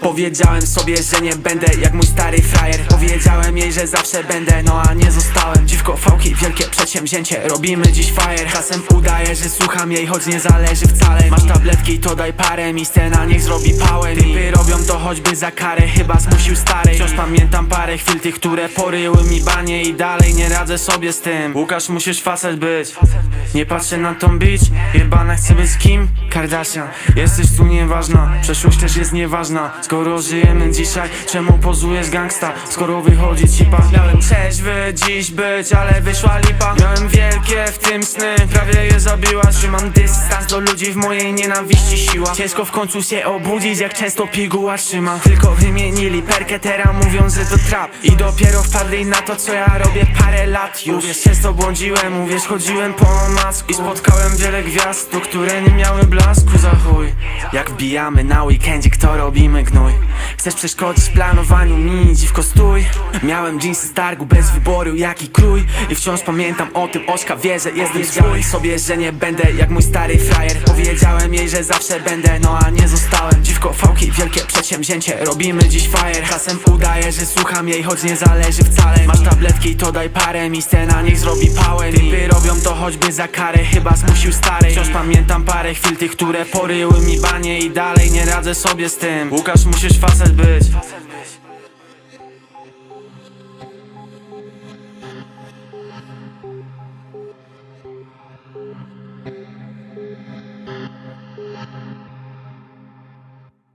Powiedziałem sobie, że nie będę jak mój stary frajer. Powiedziałem jej, że zawsze będę, no a nie zostałem. Dziwko fałki, wielkie przedsięwzięcie, robimy dziś fire Czasem udaję, że słucham jej, choć nie zależy wcale. Masz tabletki, to daj parę mi scena, niech zrobi pałę choćby za karę, chyba zmusił starej. Wciąż pamiętam parę chwil tych, które poryły mi banie I dalej nie radzę sobie z tym. Łukasz, musisz facet być. Nie patrzę na tą bitch, jebana chcę być kim? Kardashian, jesteś tu nieważna. Przeszłość też jest nieważna. Skoro żyjemy dzisiaj, czemu pozujesz gangsta? Skoro wychodzi cipa Miałem trzeźwy dziś być, ale wyszła lipa. Miałem wielkie w tym sny, prawie je zabiłaś. Trzymam dystans do ludzi w mojej nienawiści. Siła Ciężko w końcu się obudzić, jak często piguła trzyma Tylko wymienili perketera, mówiąc, że to trap. I dopiero wpadli na to, co ja robię parę lat już. Uwierz, często błądziłem, uwierz, chodziłem po masku. I spotkałem wiele gwiazd, tu, które nie miały blasku. Za chuj. Jak wbijamy na weekendzie, kto robimy gnój? Chcesz przeszkodzić w planowaniu? Mi, dziwko stój. Miałem jeansy z targu bez wyboru, jaki krój. I wciąż pamiętam o tym, Ośka wie, że jestem swój sobie, że nie będę jak mój stary frajer. Powiedziałem jej, że zawsze będę, no a nie zostałem. Dziwko fałki, wielkie przedsięwzięcie, robimy dziś fire. Czasem udaję, że słucham jej, choć nie zależy wcale. Masz tabletki, to daj parę mi scena, niech zrobi pałę Typy robią to choćby za karę, chyba zmusił starej. Wciąż pamiętam parę chwil tych, które poryły mi banie I dalej nie radzę sobie z tym. Łukasz, musisz facet być